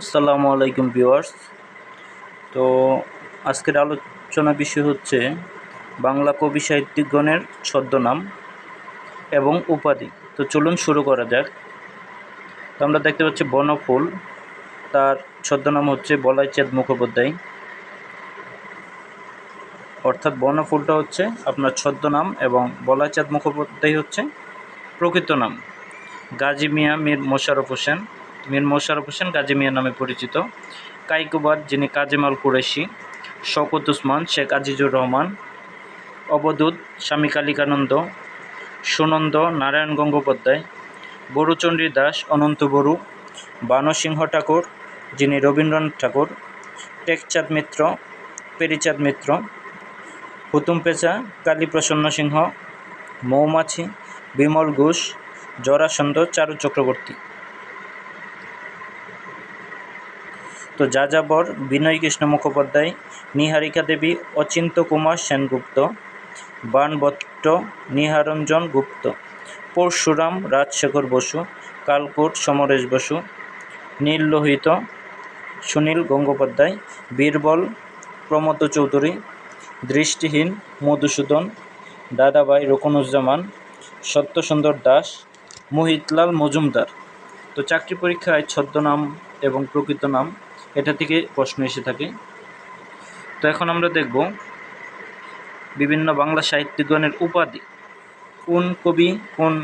আসসালামু আলাইকুম ভিউয়ার্স। তো আজকের আলোচনা বিষয় হচ্ছে বাংলা কবি সাহিত্যিকগণের ছদ্মনাম এবং উপাধি। তো চলুন শুরু করা যাক। তো আমরা দেখতে পাচ্ছি বনফুল, তার ছদ্মনাম হচ্ছে বলাইচাঁদ মুখোপাধ্যায়। অর্থাৎ বনফুলটা হচ্ছে আপনার ছদ্মনাম এবং বলাইচাঁদ মুখোপাধ্যায় হচ্ছে প্রকৃত নাম। গাজী মিয়া মীর মোশাররফ হোসেন মীর মোশাররফ হোসেন, গাজী মিয়া নামে পরিচিত। কাইকুবাদ যিনি কাজেমাল কুরেশি শওকত উসমান, শেখ আজিজুর রহমান। অবধূত স্বামী কালিকানন্দ সুনন্দ, নারায়ণ গঙ্গোপাধ্যায়। বরুচন্ডী দাস, অনন্ত বড়ু। বানসিংহ ঠাকুর, যিনি রবীন্দ্রনাথ ঠাকুর। টেকচাঁদ মিত্র, পেরিচাঁদ মিত্র। হুতুম পেঁচা কালীপ্রসন্ন সিংহ। মৌমাছি, বিমল ঘোষ, জরাসন্ধ, চারু চক্রবর্তী। তো যাযাবর বিনয় কৃষ্ণ মুখোপাধ্যায়, নিহারিকা দেবী, অচিন্ত কুমার সেনগুপ্ত বাণভট্ট নিহারঞ্জন গুপ্ত, পরশুরাম রাজশেখর বসু, কালকোট সমরেশ বসু নীললোহিত সুনীল গঙ্গোপাধ্যায়, বীরবল প্রমোদ চৌধুরী, দৃষ্টিহীন মধুসূদন, দাদাভাই রকনুজ্জামান, সত্যসুন্দর দাস, মোহিতলাল মজুমদার। তো চাকরি পরীক্ষায় ছদ্মনাম এবং প্রকৃত নাম এটা থেকে প্রশ্ন এসে থাকে। তো এখন আমরা দেখব বিভিন্ন বাংলা সাহিত্যিকগণের উপাধি। কোন কবি, কোন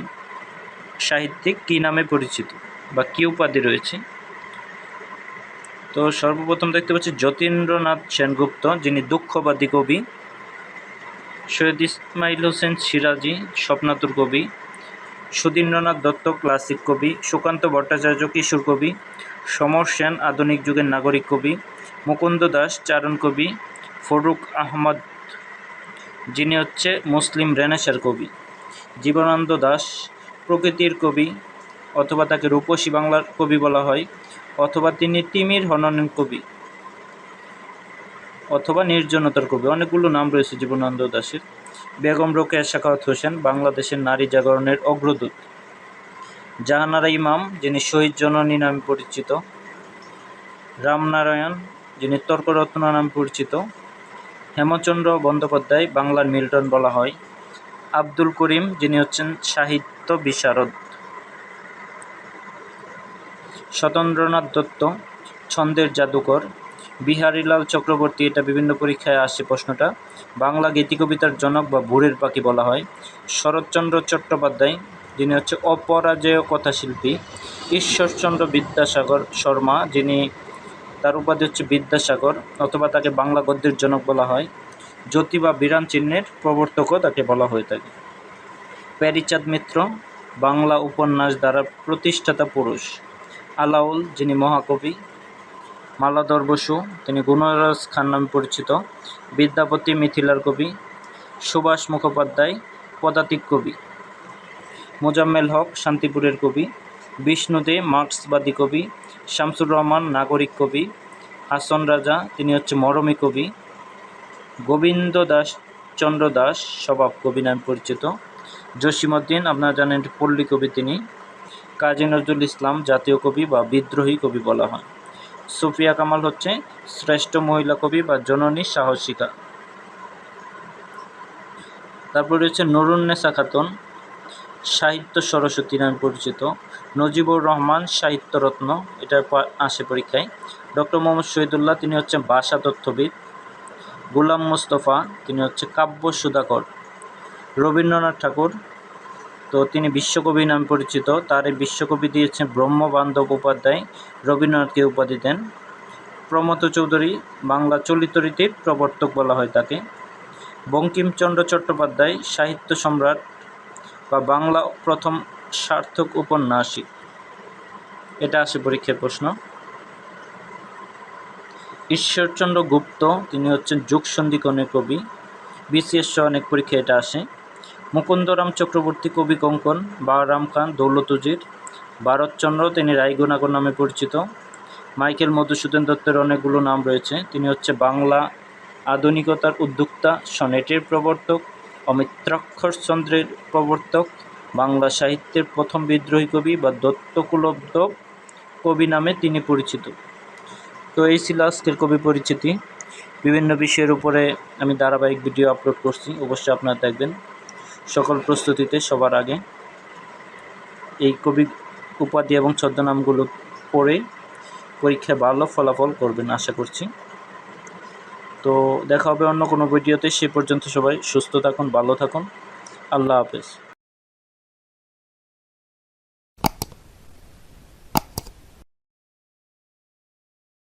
সাহিত্যিক কী নামে পরিচিত বা কী উপাধি রয়েছে? তো সর্বপ্রথম দেখতে পাচ্ছি যতীন্দ্রনাথ সেনগুপ্ত, যিনি দুঃখবাদী কবি। সৈয়দ ইসমাইল হোসেন সিরাজি, স্বপ্নাতুর কবি। সুধীন্দ্রনাথ দত্ত ক্লাসিক কবি। সুকান্ত ভট্টাচার্য কিশোর কবি। সমর সেন আধুনিক যুগের নাগরিক কবি, মুকুন্দ দাস চারণ কবি, ফরুক আহমদ, যিনি হচ্ছে মুসলিম রেনেসার কবি, জীবনানন্দ দাস প্রকৃতির কবি অথবা তাকে রূপসী বাংলার কবি বলা হয়, অথবা তিনি তিমির হননের কবি অথবা নির্জনতার কবি। অনেকগুলো নাম রয়েছে জীবনানন্দ দাসের। বেগম রোকেয়া শাখাওয়াত হোসেন বাংলাদেশের নারী জাগরণের অগ্রদূত। জাহানারা ইমাম, যিনি শহীদ জননী নামে পরিচিত। রামনারায়ণ, যিনি তর্করত্ন নামে পরিচিত। হেমচন্দ্র বন্দ্যোপাধ্যায়, বাংলার মিল্টন বলা হয়। আব্দুল করিম, যিনি হচ্ছেন সাহিত্য বিশারদ। সতেন্দ্রনাথ দত্ত, ছন্দের জাদুকর। বিহারীলাল চক্রবর্তী, এটা বিভিন্ন পরীক্ষায় আসছে প্রশ্নটা। বাংলা গীতিকবিতার জনক বা ভোরের পাখি বলা হয়। শরৎচন্দ্র চট্টোপাধ্যায় যিনি হচ্ছে অপরাজেয় কথাশিল্পী ঈশ্বরচন্দ্র বিদ্যাসাগর শর্মা, যিনি তার উপাধি হচ্ছে বিদ্যাসাগর অথবা তাকে বাংলা গদ্যের জনক বলা হয়। জ্যোতি বা বিরান চিহ্নের প্রবর্তকও তাকে বলা হয়ে থাকে। প্যারিচাঁদ মিত্র, বাংলা উপন্যাস দ্বারা প্রতিষ্ঠাতা পুরুষ। আলাউল, যিনি মহাকবি। মালাধর বসু, তিনি গুণরাজ খান নামে পরিচিত। বিদ্যাপতি মিথিলার কবি। সুভাষ মুখোপাধ্যায়, পদাতিক কবি। মোজাম্মেল হক শান্তিপুরের কবি বিষ্ণু দে মার্ক্সবাদী কবি, শামসুর রহমান নাগরিক কবি, হাসন রাজা, তিনি হচ্ছে মরমী কবি, গোবিন্দ দাস, চন্দ্র দাস, স্বভাব কবি নামে পরিচিত, জসিমউদ্দিন, আপনারা জানেন পল্লী কবি তিনি, কাজী নজরুল ইসলাম জাতীয় কবি বা বিদ্রোহী কবি বলা হয়, সুফিয়া কামাল হচ্ছে শ্রেষ্ঠ মহিলা কবি বা জননী সাহসিকা। তারপর রয়েছে নরুন্নেসা খাতুন সাহিত্য সরস্বতী নামে পরিচিত। নজিবুর রহমান সাহিত্যরত্ন, এটা আসে পরীক্ষায়। ডক্টর মোহাম্মদ শহীদুল্লাহ, তিনি হচ্ছেন ভাষা তথ্যবিদ গুলাম মুস্তফা, তিনি হচ্ছে কাব্য সুধাকর। রবীন্দ্রনাথ ঠাকুর, তো তিনি বিশ্বকবি নামে পরিচিত। তার এই বিশ্বকবি দিয়েছেন ব্রহ্মবান্ধব উপাধ্যায়। রবীন্দ্রনাথকে উপাধি দেন। প্রমথ চৌধুরী, বাংলা চলিত রীতির প্রবর্তক বলা হয় তাকে। বঙ্কিমচন্দ্র চট্টোপাধ্যায়, সাহিত্য সম্রাট। বা বাংলা প্রথম সার্থক উপন্যাসিক? এটা আসে পরীক্ষার প্রশ্ন। ঈশ্বরচন্দ্র গুপ্ত, তিনি হচ্ছেন যুগ সন্ধিকণের কবি। বিসিএস অনেক পরীক্ষা এটা আসে। মুকুন্দরাম চক্রবর্তী কবি কঙ্কন বারাম খান দৌলতুজির ভারতচন্দ্র, তিনি রায়গুণাগর নামে পরিচিত। মাইকেল মধুসূদন দত্তের অনেকগুলো নাম রয়েছে। তিনি হচ্ছে বাংলা আধুনিকতার উদ্যোক্তা, সনেটের প্রবর্তক অমিত্রাক্ষরচন্দ্রের প্রবর্তক, বাংলা সাহিত্যের প্রথম বিদ্রোহী কবি বা দত্তকুলব্ধ কবি নামে তিনি পরিচিত। তো এই ছিল আজকের কবি পরিচিতি। বিভিন্ন বিষয়ের উপরে আমি ধারাবাহিক ভিডিও আপলোড করছি, অবশ্যই আপনারা দেখবেন। সকল প্রস্তুতিতে সবার আগে এই কবি উপাধি এবং ছদ্মনামগুলো পড়ে পরীক্ষায় ভালো ফলাফল করবেন, আশা করছি। তো দেখা হবে অন্য কোনো ভিডিওতে। সে পর্যন্ত সবাই সুস্থ থাকুন, ভালো থাকুন। আল্লাহ হাফেজ।